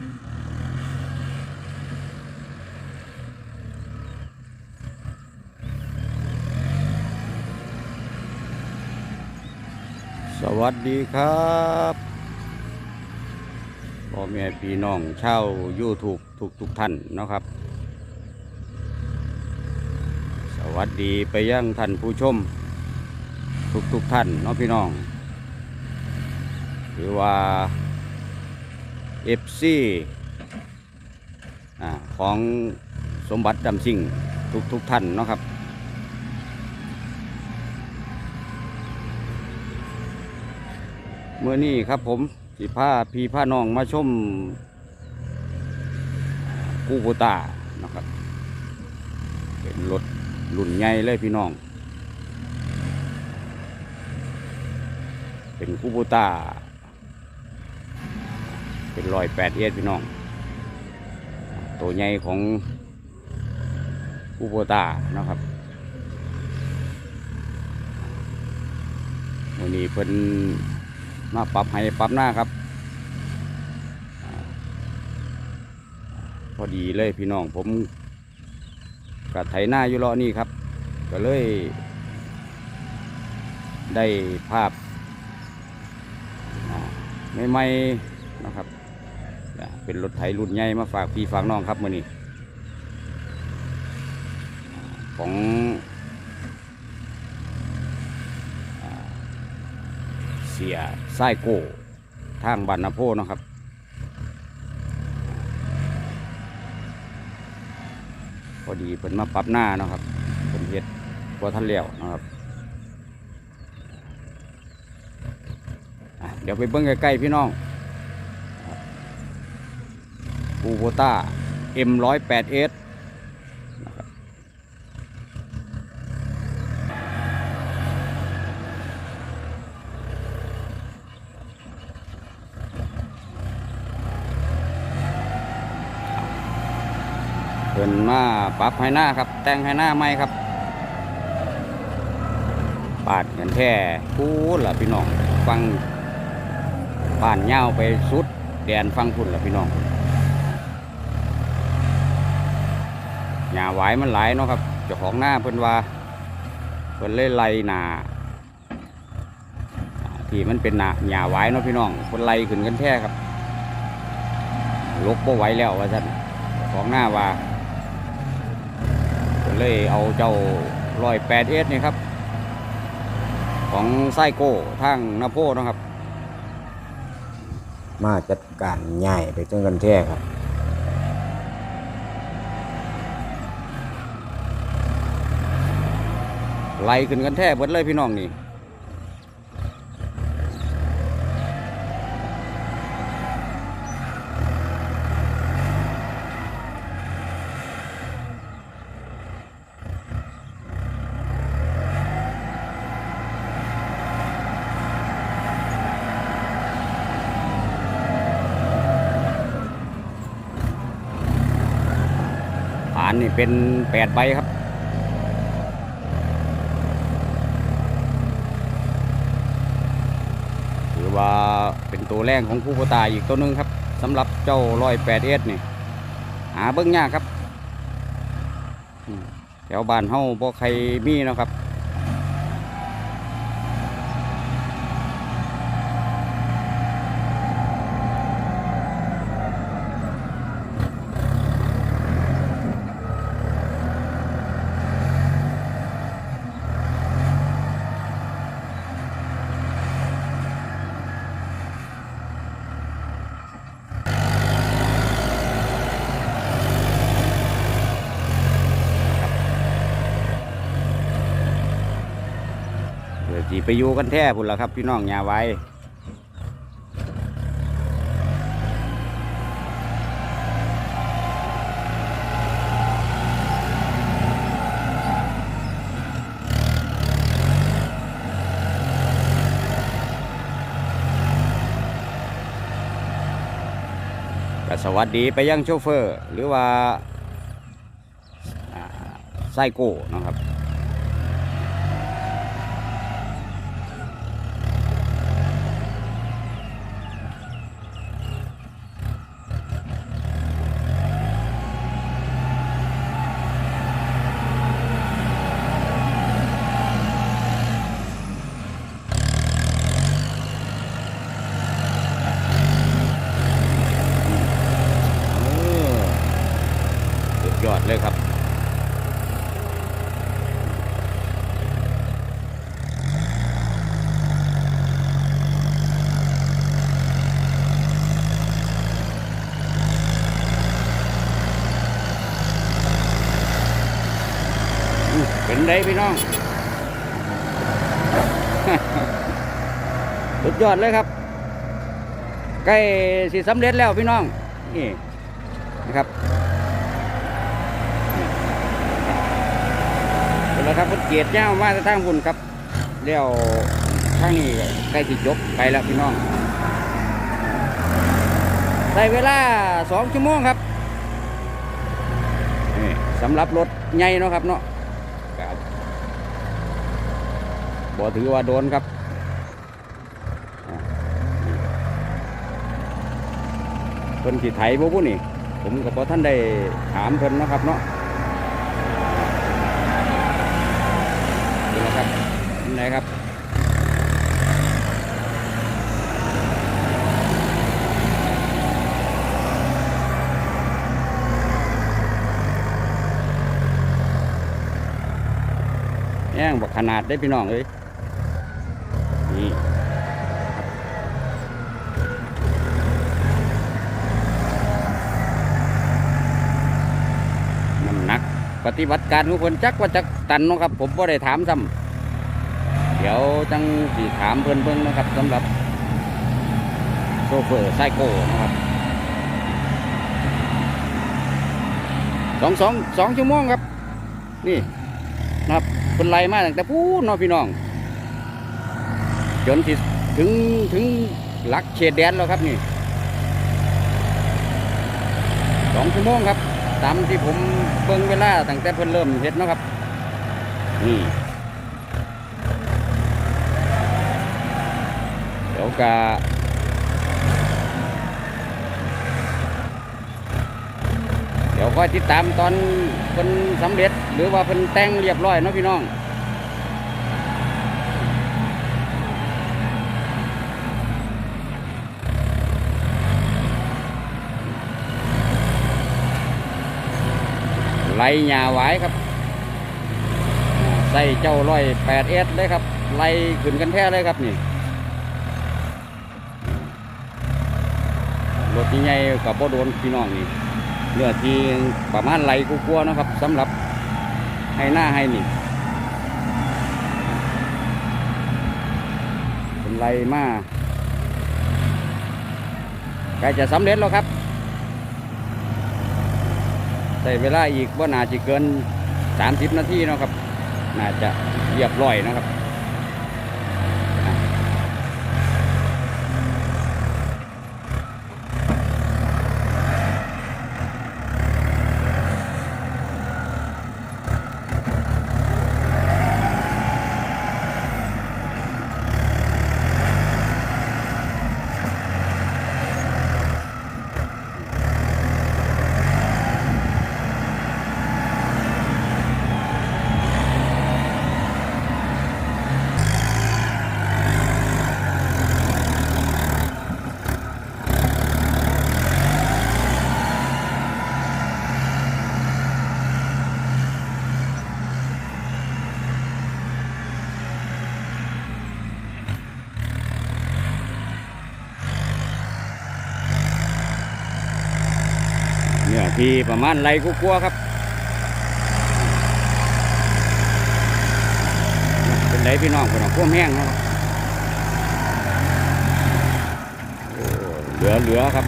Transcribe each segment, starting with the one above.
สวัสดีครับพ่อแม่พี่น้องเช่าว YouTube ทุกทุกท่านนะครับ สวัสดีไปยังท่านผู้ชม ทุกทุกท่านเนาะพี่น้อง หรือว่า FC อ่าของสมบัติดำสิ่งทุกทุกท่านเนาะครับเมื่อนี้ครับผมสิพาพี่พาน้องมาชมกูโบตานะครับ เป็นรถรุ่นใหญ่เลยพี่น้อง เป็นกูโบตา เป็นรอยแปดเอสพี่น้อง ตัวใหญ่ของกูโบตานะครับวันนี้เพิ่นมาปรับให้ปรับหน้าครับ พอดีเลยพี่น้องผมกับไถหน้าอยู่รอนี่ครับ ก็เลย ได้ภาพไม่ไม่นะครับ เป็นรถไถรุ่นใหญ่มาฝากพี่ฝากน้องครับมื่อนี้ของเสียไส้โก้ทางบันนาโพนะครับพอดีเพิ่นมาปรับหน้านะครับเพิ่นเฮ็ดกว่าท่านเลี้ยวนะครับเดี๋ยวไปเบิ่งใกล้ๆพี่น้อง ปูโบต้า M108S เพิ่นมาปรับให้หน้าครับ แต่งให้หน้าใหม่ครับ ปาดกันแค่พูดล่ะพี่น้อง ฟังผ่านเงาไปสุด แดนฟังพุ่นล่ะพี่น้อง หญ้าหวายมันหลายเนาะครับเจ้าของหน้าเพิ่นว่าเพิ่นเลยไล่หนาที่มันเป็นหนาหญ้าหวายเนาะพี่น้องเพิ่นไล่ขึ้นกันแท้ครับลกบ่ไหวแล้วว่าซั่นของหน้าว่าเลยเอาเจ้าร้อยแปดเอสนี่ครับ ของไส้โก้ทางนาโพนะครับ มาจัดการง่ายไปจนกันแท้ครับ ไหลขึ้นกันแท้เบิดเลยพี่น้องนี่ฐานนี่เป็นแปดใบครับ ถือว่าเป็นตัว แรงของคู่ปตายอีกตัวนึงครับสำหรับเจ้าร้อยแปดเอสนี่หาเบิ้งยากครับแถวบ้านเฮาบ่ใครมีนะครับ ไปอยู่กันแท้พุ่นละครับ พี่น้องยาไว้สวัสดีไปยังโชเฟอร์ หรือว่าไส้โก้นะครับ เป็นไดพี่น้อง สุดยอดเลยครับ ใกล้สิสำเร็จแล้วพี่น้อง นี่นะครับเป็นแล้วครับเพิ่นเกียรติเจ้ามาจะทางบุญครับเดี๋ยวทางนี้ใกล้สิจบไปแล้วพี่น้องใช้เวลาสองชั่วโมงครับนี่สำหรับรถใหญ่เนาะครับเนาะครับ บ่ถือว่าโดนครับเพิ่นสิไถบ่ผู้นี่ ผมกับพอท่านได้ถามเพิ่นนะครับเนาะนี่แหละครับนี่ไหนครับแย่งบักขนาดได้พี่น้องเอ้ยนี่ น้ำหนักป ฏิบัติการของเพิ่นจักว่าจักตันเนาะครับ ผมบ่ได้ถามซ้ำเดี๋ยวจังสิถามเพิ่นเบิ่งนะครับสำหรับโซเฟอร์ไซโก้นะครับสองสองสองชั่วโมงครับ นี่นะครับเพิ่นไล่มาตั้งแต่พูนเนาะพี่น้องจนสิถึงถึงหลักเขตแดนแล้วครับนี่สองชั่วโมงครับ ตามที่ผมเบิ่งเวลาตั้งแต่เพิ่นเริ่มเฮ็ดเนาะครับนี่เดี๋ยวกะเดี๋ยวค่อยติดตามตอนเพิ่นสำเร็จหรือว่าเพิ่นแต่งเรียบร้อยเนาะพี่น้อง ไล่หญ้าหวายครับใส่เจ้าร้อยแปดเอสเลยครับไล่ขึ้นกันแท้เลยครับนี่รถใหญ่กับบ่โดนพี่น้องนี่เนื้อที่ประมาณไหลกูกลัวนะครับสำหรับให้หน้าให้นี่เป็นไหลมาใกล้จะสำเร็จแล้วครับ ใช้เวลาอีกว่าน่าจะเกิน 30 นาทีเนาะครับ น่าจะเรียบร้อยนะครับ ปีประมาณไรกุ้กลัวครับ เป็นไรพี่น้องพี่น้องพวกแห้งเนะครับโอ้เหลือเหลือครับ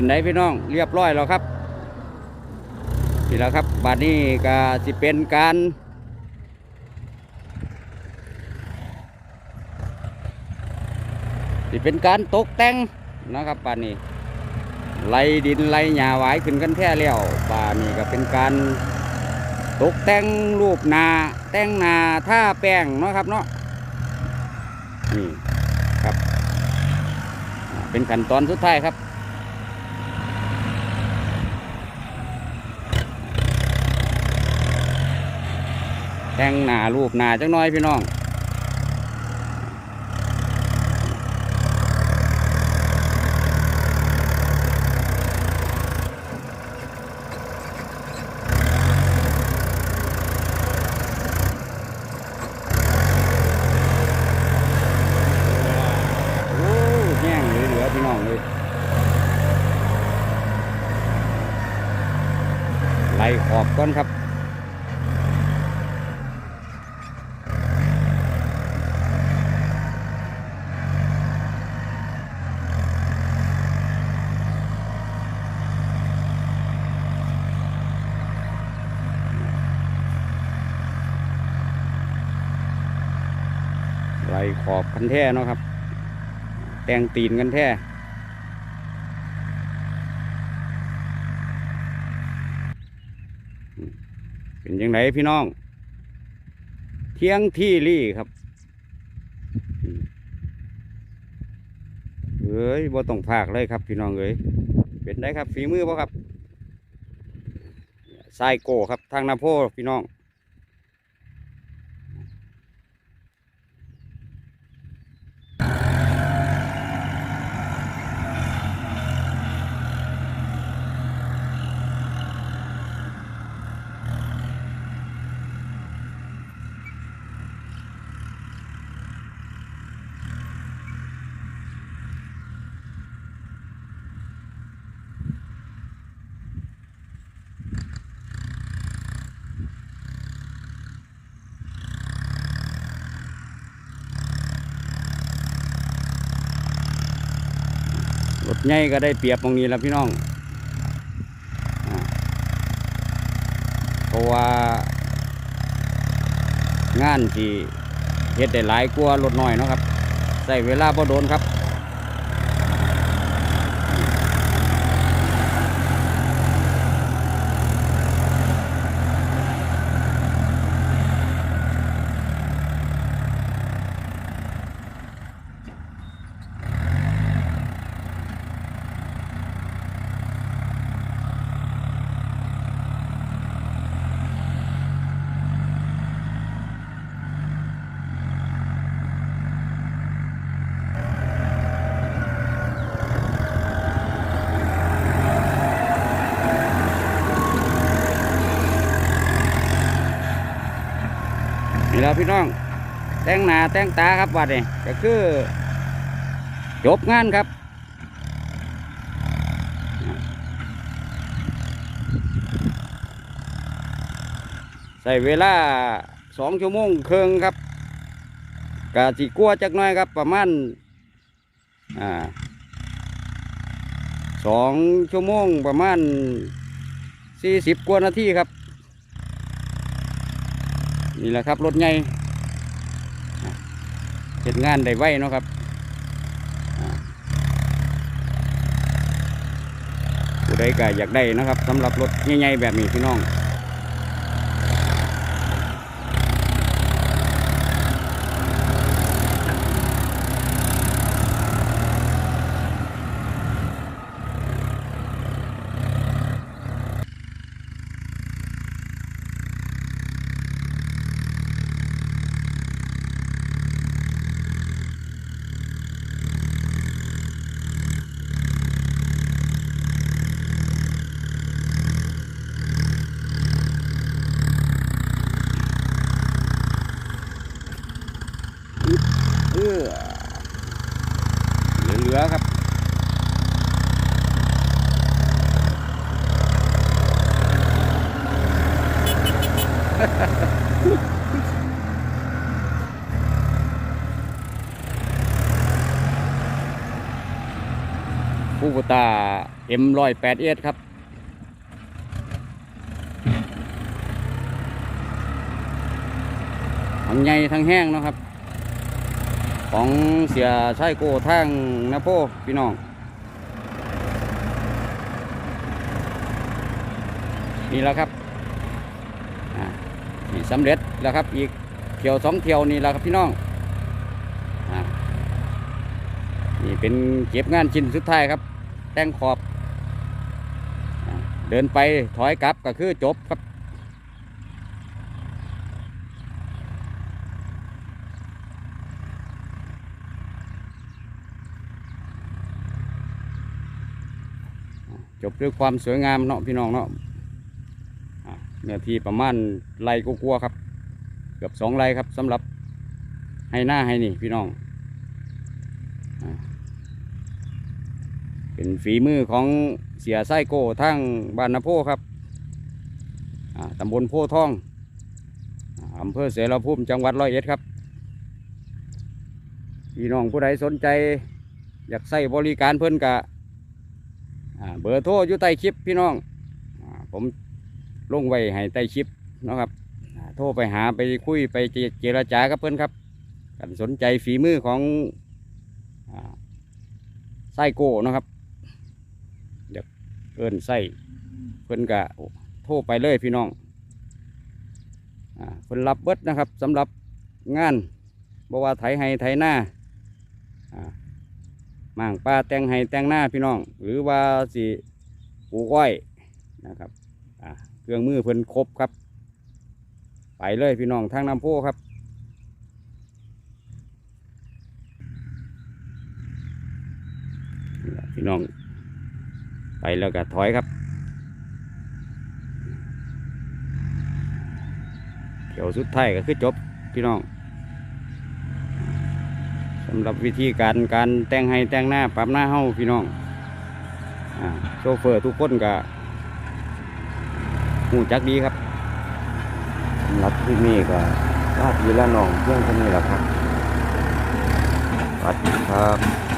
เป็นไดพี่น้องเรียบร้อยแล้วครับนี่แล้วครับบัดนี้ก็สิเป็นการสิเป็นการตกแต่งนะครับบัดนี้ไล่ดินไล่หญ้าหวขึ้นกันแท้แล้วป่านี่ก็เป็นการตกแต่งรูปนาแต่งนาท่าแป้งเนาะครับเนาะนี่ครับ เป็นขั้นตอนสุดท้ายครับ แต่งหนารูปหนาจังน้อยพี่น้องโอ้แห้งเหลือพี่น้องเลยไล่ขอบก่อนครับ อบกันแท้เนาะครับ แต่งตีนกันแท้เป็นยังไงพี่น้อง เที่ยงที่รี่ครับเอ้ยบ่ต้องภาคเลยครับพี่น้องเอ้ยเป็นได้ครับฝีมือบ่ครับไซโก้ครับทางนาโพพี่น้อง ใหญ่ก็ได้เปรียบตรงนี้แล้วพี่น้องอเพราะว่างานที่เฮ็ดได้หลายกว่ารถน้อยเนาะครับใส่เวลาพอโดนครับ แล้วพี่น้อง แต่งหน้าแต่งตาครับวัดนี่ก็คือ จบงานครับใส่เวลาสองชั่วโมงครึ่งครับกะสิกลัวจักหน้อยครับ ประมาณสองชั่วโมงประมาณสี่สิบกว่านาทีครับ นี่แหละครับ รถใหญ่อะเห็นงานได้ไวเนาะครับอ่าผู้ใดก็อยากได้นะครับสำหรับรถใหญ่ๆแบบนี้พี่น้อง ผู้บุตาเอ็มร้อยแปดเอสครับ ทั้งใหญ่ทั้งแห้งนะครับ ของเสียชายโกทางนาโพพี่น้อง นี่แหละครับอ่านี่สำเร็จแล้วครับอีกเที่ยวสองเที่ยวนี่แหละครับพี่น้องอ่านี่ เป็นเก็บงานชิ้นสุดท้ายครับ แต่งขอบ เดินไปถอยกลับก็คือจบครับ จบด้วยความสวยงามเนาะพี่น้องเนาะเนื้อที่ประมาณไรกลัวๆครับ เกือบสองไรครับสำหรับให้หน้าให้นี่พี่น้องอะ เป็นฝีมือของเสียไส้โก้ทั้งบ้านนาโพครับตำบลโพทองอำเภอเสรภูมิจังหวัดร้อยเอ็ดครับพี่น้องผู้ใดสนใจ อยากใส่บริการเพิ่อนกะเบอร์โทรอยู่ใต้คลิปพี่น้องอผมลงไว้ให้ใต้คลิปนะครับโทรไปหาไปคุยไปเจรจากับเพื่อนครับกันสนใจฝีมือของไส้โก้นะครับ เอินไส้เพื่นกะโทรไปเลยพี่น้องอ่าเพื่นรับเบิดนะครับสำหรับงานบว่าไถให้ไถหน้าอ่าม่างป้าแต่งให้แต่งหน้าพี่น้อง หรือว่าสิปลูกอ้อยนะครับอ่าเครื่องมือเพิ่นครบครับ ไปเลยพี่น้องทางน้ำโพครับนี่ล่ะพี่น้อง ไปแล้วก็ถอยครับเขียวสุดท้ายก็คือจบพี่น้องสำหรับวิธีการการแต่งให้แต่งหน้าปรับหน้าเฮาพี่น้องโชเฟอร์ทุกคนก็หูจักดีครับสำหรับที่นี่ก็ลาดพีละนองเพียงเท่านี้แหละครับสวัสดีครับ